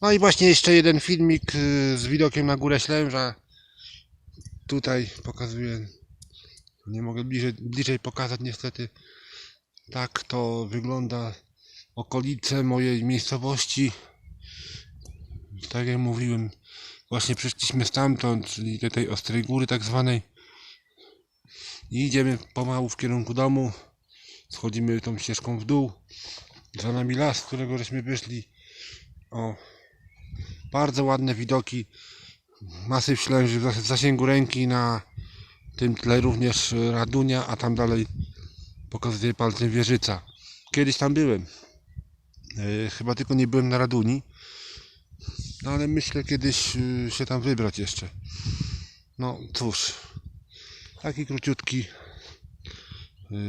No i właśnie jeszcze jeden filmik y, z widokiem na górę Ślęża. Tutaj pokazuję. Nie mogę bliżej, bliżej pokazać niestety. Tak to wygląda okolice mojej miejscowości. Tak jak mówiłem, właśnie przyszliśmy stamtąd, czyli do tej Ostrej Góry tak zwanej. I idziemy pomału w kierunku domu. Schodzimy tą ścieżką w dół. Za nami las, z którego żeśmy wyszli. O, bardzo ładne widoki. Masyw Ślęży w zas- w zasięgu ręki na tym tle również y, Radunia, a tam dalej pokazuje palcem Wieżyca. Kiedyś tam byłem. Yy, chyba tylko nie byłem na Raduni. No ale myślę kiedyś yy, się tam wybrać jeszcze. No cóż. Taki króciutki.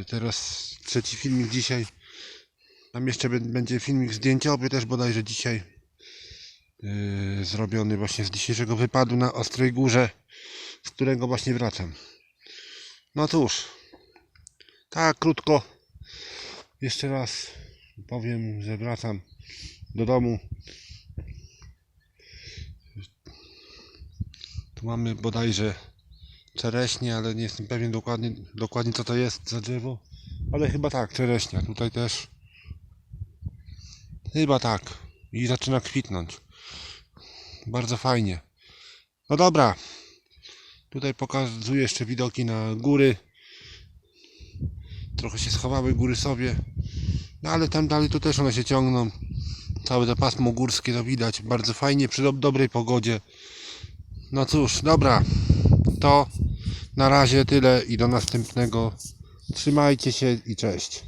Teraz trzeci filmik dzisiaj. Tam jeszcze bę- będzie filmik zdjęciowy też bodajże dzisiaj. Yy, zrobiony właśnie z dzisiejszego wypadu na Ostrej Górze, z którego właśnie wracam. No cóż, tak krótko. Jeszcze raz powiem, że wracam do domu. Tu mamy bodajże czereśnie, ale nie jestem pewien dokładnie, dokładnie co to jest za drzewo. Ale chyba tak, czereśnia. Tutaj też. Chyba tak. I zaczyna kwitnąć. Bardzo fajnie. No dobra. Tutaj pokazuję jeszcze widoki na góry. Trochę się schowały góry sobie. No ale tam dalej to też one się ciągną. Całe to pasmo górskie to widać. Bardzo fajnie przy dob- dobrej pogodzie. No cóż, dobra. To na razie tyle i do następnego. Trzymajcie się i cześć.